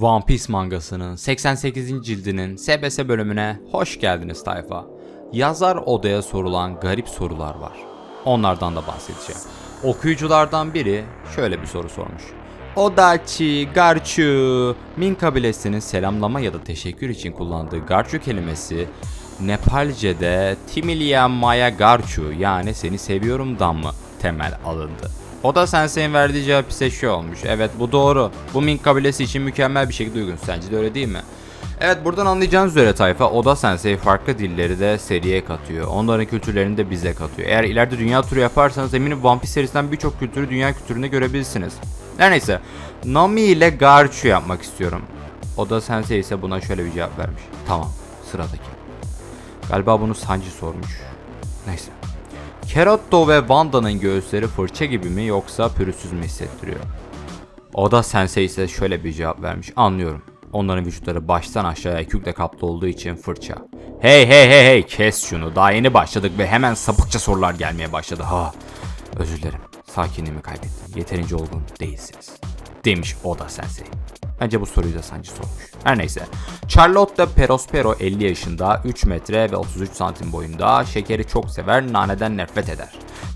One Piece mangasının 88. cildinin SBS bölümüne hoş geldiniz tayfa. Yazar odaya sorulan garip sorular var. Onlardan da bahsedeceğim. Okuyuculardan biri şöyle bir soru sormuş. Odachi, Garchu, Min kabilesinin selamlama ya da teşekkür için kullandığı Garchu kelimesi Nepalce'de Timilia Maya Garchu yani seni seviyorumdan mı temel alındı? O da Sensei'nin verdiği cevap ise şu olmuş. Evet bu doğru. Bu Ming kabilesi için mükemmel bir şekilde uygun. Sence de öyle değil mi? Evet buradan anlayacağınız üzere tayfa Oda Sensei farklı dilleri de seriye katıyor. Onların kültürlerini de bize katıyor. Eğer ileride dünya turu yaparsanız eminim One Piece serisinden birçok kültürü dünya kültüründe görebilirsiniz. Her neyse. Nami ile Garchu yapmak istiyorum. Oda Sensei ise buna şöyle bir cevap vermiş. Tamam sıradaki. Galiba bunu Sanji sormuş. Neyse. Keratto ve Wanda'nın göğüsleri fırça gibi mi yoksa pürüzsüz mü hissettiriyor? Oda Sensei ise şöyle bir cevap vermiş. Anlıyorum. Onların vücutları baştan aşağıya kükle kaplı olduğu için fırça. Hey hey hey hey kes şunu. Daha yeni başladık ve hemen sapıkça sorular gelmeye başladı. Ha. Özür dilerim. Sakinliğimi kaybettim. Yeterince olgun değilsiniz. Demiş Oda Sensei. Bence bu soruyu da Sanji sormuş. Her neyse. Charlotte Perospero 50 yaşında, 3 metre ve 33 santim boyunda, şekeri çok sever, naneden nefret eder.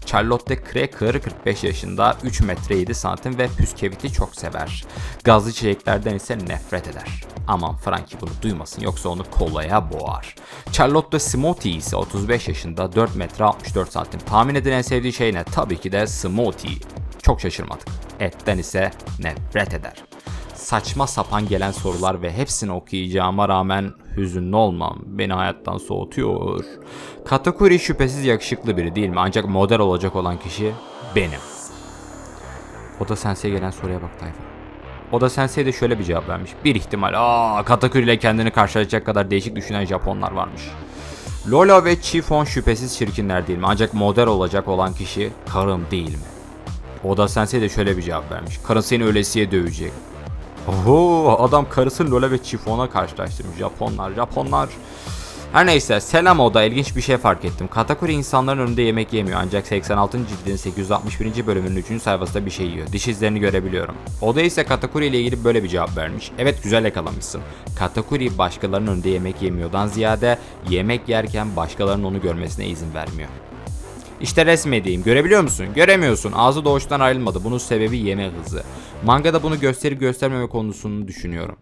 Charlotte Cracker 45 yaşında, 3 metre 7 santim ve püskeviti çok sever. Gazlı çiçeklerden ise nefret eder. Aman Frankie bunu duymasın yoksa onu kolaya boğar. Charlotte Smoothie ise 35 yaşında, 4 metre 64 santim. Tahmin edin en sevdiği şey ne? Tabii ki de smoothie. Çok şaşırmadık. Etten ise nefret eder saçma sapan gelen sorular ve hepsini okuyacağıma rağmen hüzünlü olmam beni hayattan soğutuyor. Katakuri şüphesiz yakışıklı biri değil mi? Ancak model olacak olan kişi benim. Oda Sensei'ye gelen soruya bak tayfa. Oda Sensei de şöyle bir cevap vermiş. Bir ihtimal. Aa, Katakuri ile kendini karşılayacak kadar değişik düşünen Japonlar varmış. Lola ve Chiffon şüphesiz çirkinler değil mi? Ancak model olacak olan kişi karım değil mi? Oda Sensei de şöyle bir cevap vermiş. Karın seni ölesiye dövecek. Oho adam karısını Lola ve Chiffon'a karşılaştırmış. Japonlar, Japonlar. Her neyse selam oda ilginç bir şey fark ettim. Katakuri insanların önünde yemek yemiyor ancak 86. cildin 861. bölümünün 3. sayfasında bir şey yiyor. Diş izlerini görebiliyorum. Oda ise Katakuri ile ilgili böyle bir cevap vermiş. Evet güzel yakalamışsın. Katakuri başkalarının önünde yemek yemiyordan ziyade yemek yerken başkalarının onu görmesine izin vermiyor. İşte resmedeyim. Görebiliyor musun? Göremiyorsun. Ağzı doğuştan ayrılmadı. Bunun sebebi yeme hızı. Mangada bunu gösterip göstermeme konusunu düşünüyorum.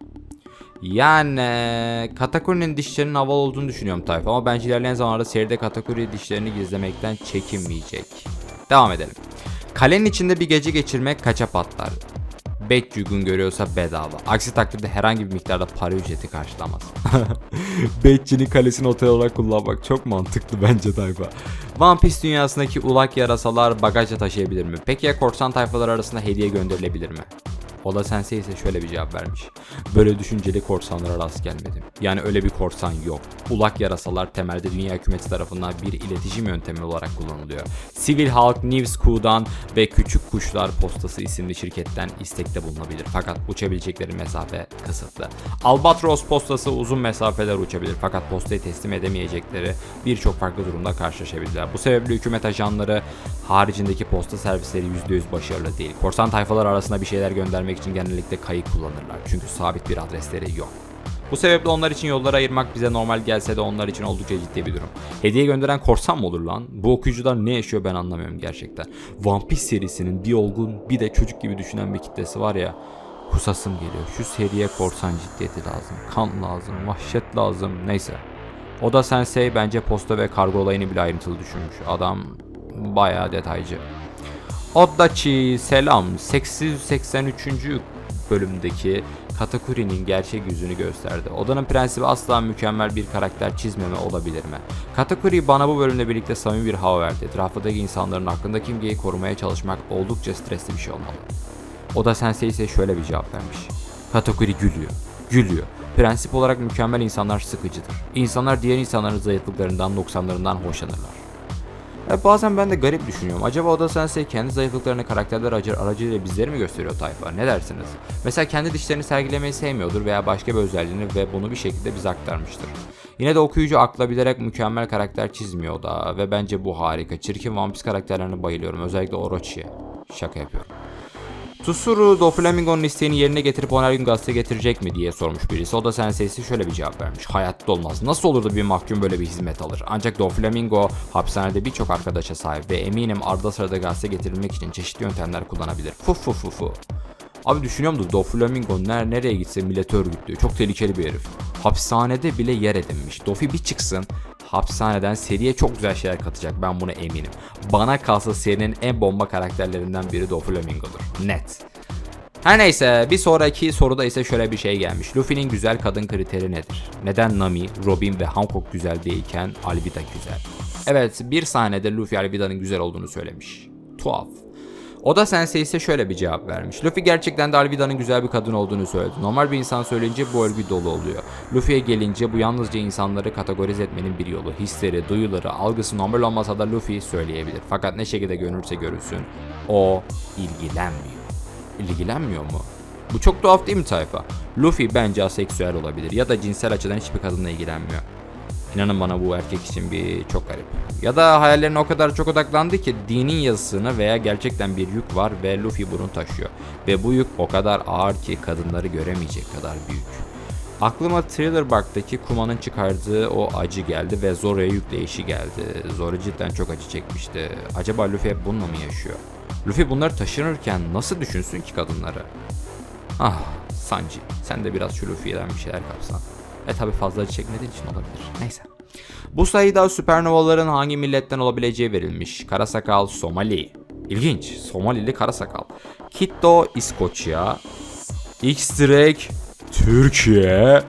Yani Katakuri'nin dişlerinin havalı olduğunu düşünüyorum tayfa ama bence ilerleyen zamanlarda seride Katakuri dişlerini gizlemekten çekinmeyecek. Devam edelim. Kalenin içinde bir gece geçirmek kaça patlar? 5 uygun görüyorsa bedava. Aksi takdirde herhangi bir miktarda para ücreti karşılamaz. Bekçinin kalesini otel olarak kullanmak çok mantıklı bence tayfa. One Piece dünyasındaki ulak yarasalar bagajla taşıyabilir mi? Peki ya korsan tayfalar arasında hediye gönderilebilir mi? Oda Sensei ise şöyle bir cevap vermiş. Böyle düşünceli korsanlara rast gelmedim. Yani öyle bir korsan yok. Ulak yarasalar temelde dünya hükümeti tarafından bir iletişim yöntemi olarak kullanılıyor. Sivil halk News Q'dan ve Küçük Kuşlar Postası isimli şirketten istekte bulunabilir. Fakat uçabilecekleri mesafe kısıtlı. Albatros postası uzun mesafeler uçabilir fakat postayı teslim edemeyecekleri birçok farklı durumda karşılaşabilirler. Bu sebeple hükümet ajanları haricindeki posta servisleri %100 başarılı değil. Korsan tayfalar arasında bir şeyler göndermek için genellikle kayık kullanırlar. Çünkü sabit bir adresleri yok. Bu sebeple onlar için yolları ayırmak bize normal gelse de onlar için oldukça ciddi bir durum. Hediye gönderen korsan mı olur lan? Bu okuyucular ne yaşıyor ben anlamıyorum gerçekten. One Piece serisinin bir olgun bir de çocuk gibi düşünen bir kitlesi var ya. Kusasım geliyor. Şu seriye korsan ciddiyeti lazım. Kan lazım. Vahşet lazım. Neyse. Oda Sensei bence posta ve kargo olayını bile ayrıntılı düşünmüş. Adam bayağı detaycı. Odachi selam. 883. bölümdeki Katakuri'nin gerçek yüzünü gösterdi. Odanın prensibi asla mükemmel bir karakter çizmeme olabilir mi? Katakuri bana bu bölümle birlikte samimi bir hava verdi. Etrafındaki insanların hakkındaki imgeyi korumaya çalışmak oldukça stresli bir şey olmalı. Oda Sensei ise şöyle bir cevap vermiş. Katakuri gülüyor. Gülüyor. Prensip olarak mükemmel insanlar sıkıcıdır. İnsanlar diğer insanların zayıflıklarından, noksanlarından hoşlanırlar. E, bazen ben de garip düşünüyorum. Acaba Oda Sensei kendi zayıflıklarını karakterler aracı aracılığıyla bizleri mi gösteriyor tayfa? Ne dersiniz? Mesela kendi dişlerini sergilemeyi sevmiyordur veya başka bir özelliğini ve bunu bir şekilde bize aktarmıştır. Yine de okuyucu akla bilerek mükemmel karakter çizmiyor da ve bence bu harika. Çirkin One Piece karakterlerine bayılıyorum. Özellikle Orochi'ye. Şaka yapıyorum. Tsuru Doflamingo'nun isteğini yerine getirip ona gün gazete getirecek mi diye sormuş birisi. O da senseysi şöyle bir cevap vermiş. Hayatta olmaz. Nasıl olur da bir mahkum böyle bir hizmet alır? Ancak Doflamingo hapishanede birçok arkadaşa sahip ve eminim arada sırada gazete getirilmek için çeşitli yöntemler kullanabilir. Fu fu fu fu. Abi düşünüyorum da Doflamingo ner nereye gitse milleti örgütlüyor. Çok tehlikeli bir herif. Hapishanede bile yer edinmiş. Dofi bir çıksın hapishaneden seriye çok güzel şeyler katacak ben buna eminim. Bana kalsa serinin en bomba karakterlerinden biri Doflamingo'dur. Net. Her neyse bir sonraki soruda ise şöyle bir şey gelmiş. Luffy'nin güzel kadın kriteri nedir? Neden Nami, Robin ve Hancock güzel değilken Alvida güzel? Evet bir sahnede Luffy Alvida'nın güzel olduğunu söylemiş. Tuhaf. Oda Sensei ise şöyle bir cevap vermiş. Luffy gerçekten de Alvida'nın güzel bir kadın olduğunu söyledi. Normal bir insan söyleyince bu övgü dolu oluyor. Luffy'ye gelince bu yalnızca insanları kategorize etmenin bir yolu. Hisleri, duyuları, algısı normal olmasa da Luffy söyleyebilir. Fakat ne şekilde görünürse görünsün o ilgilenmiyor. İlgilenmiyor mu? Bu çok tuhaf değil mi tayfa? Luffy bence aseksüel olabilir ya da cinsel açıdan hiçbir kadınla ilgilenmiyor. İnanın bana bu erkek için bir çok garip. Ya da hayallerine o kadar çok odaklandı ki dinin yazısını veya gerçekten bir yük var ve Luffy bunu taşıyor. Ve bu yük o kadar ağır ki kadınları göremeyecek kadar büyük. Aklıma Thriller Bark'taki Kuma'nın çıkardığı o acı geldi ve Zoro'ya yükleyişi geldi. Zoro cidden çok acı çekmişti. Acaba Luffy hep bununla mı yaşıyor? Luffy bunları taşınırken nasıl düşünsün ki kadınları? Ah Sanji sen de biraz şu Luffy'den bir şeyler kapsan. E tabi fazla acı çekmediğin için olabilir. Neyse. Bu sayıda süpernovaların hangi milletten olabileceği verilmiş. Karasakal Somali. İlginç. Somalili Karasakal. Kitto İskoçya. X-Drake Türkiye.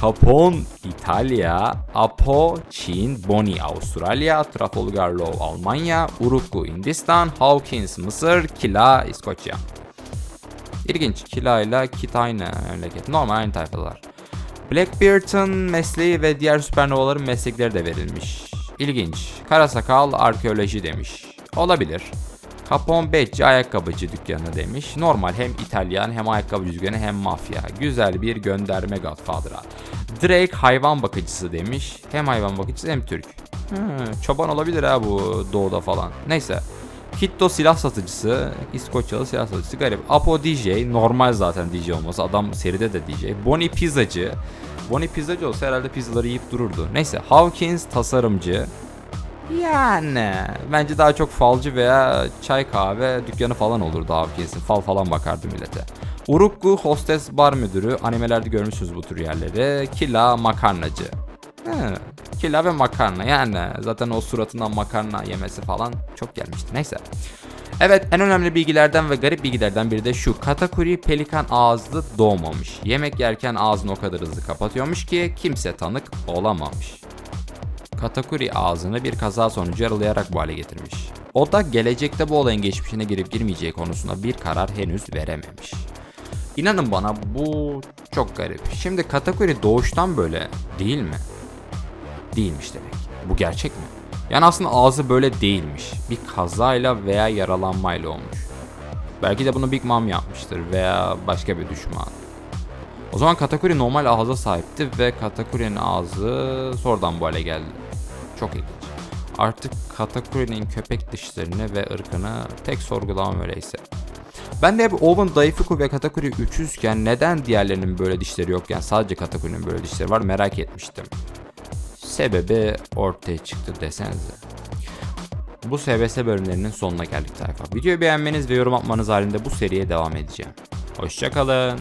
Capone İtalya, Apo Çin, Boni Avustralya, Trafalgar Law Almanya, Urukku Hindistan, Hawkins Mısır, Kila İskoçya. İlginç. Kila ile Kit aynı memleket. Normal aynı tayfalar. Blackbeard'ın mesleği ve diğer süpernovaların meslekleri de verilmiş. İlginç. Karasakal arkeoloji demiş. Olabilir. Capone Becci ayakkabıcı dükkanı demiş. Normal hem İtalyan hem ayakkabı dükkanı hem mafya. Güzel bir gönderme Godfather'a. Drake hayvan bakıcısı demiş. Hem hayvan bakıcısı hem Türk. Hmm, çoban olabilir ha bu doğuda falan. Neyse. Kitto silah satıcısı, İskoçyalı silah satıcısı garip. Apo DJ, normal zaten DJ olması. Adam seride de DJ. Bonnie pizzacı. Bonnie pizzacı olsa herhalde pizzaları yiyip dururdu. Neyse, Hawkins tasarımcı. Yani bence daha çok falcı veya çay kahve dükkanı falan olurdu Hawkins'in. Fal falan bakardı millete. Urukku hostes bar müdürü. Animelerde görmüşsünüz bu tür yerleri. Killa makarnacı. He, ve makarna yani zaten o suratından makarna yemesi falan çok gelmişti. Neyse. Evet en önemli bilgilerden ve garip bilgilerden biri de şu. Katakuri pelikan ağızlı doğmamış. Yemek yerken ağzını o kadar hızlı kapatıyormuş ki kimse tanık olamamış. Katakuri ağzını bir kaza sonucu yaralayarak bu hale getirmiş. O da gelecekte bu olayın geçmişine girip girmeyeceği konusunda bir karar henüz verememiş. İnanın bana bu çok garip. Şimdi Katakuri doğuştan böyle değil mi? Değilmiş demek. Bu gerçek mi? Yani aslında ağzı böyle değilmiş. Bir kazayla veya yaralanmayla olmuş. Belki de bunu Big Mom yapmıştır veya başka bir düşman. O zaman Katakuri normal ağza sahipti ve Katakuri'nin ağzı sonradan bu hale geldi. Çok ilginç. Artık Katakuri'nin köpek dişlerini ve ırkını tek sorgulamam öyleyse. Ben de hep Owen, Daifuku ve Katakuri üçüzken neden diğerlerinin böyle dişleri yokken sadece Katakuri'nin böyle dişleri var merak etmiştim. Sebebi ortaya çıktı desenize. Bu SBS bölümlerinin sonuna geldik tayfa. Videoyu beğenmeniz ve yorum atmanız halinde bu seriye devam edeceğim. Hoşçakalın.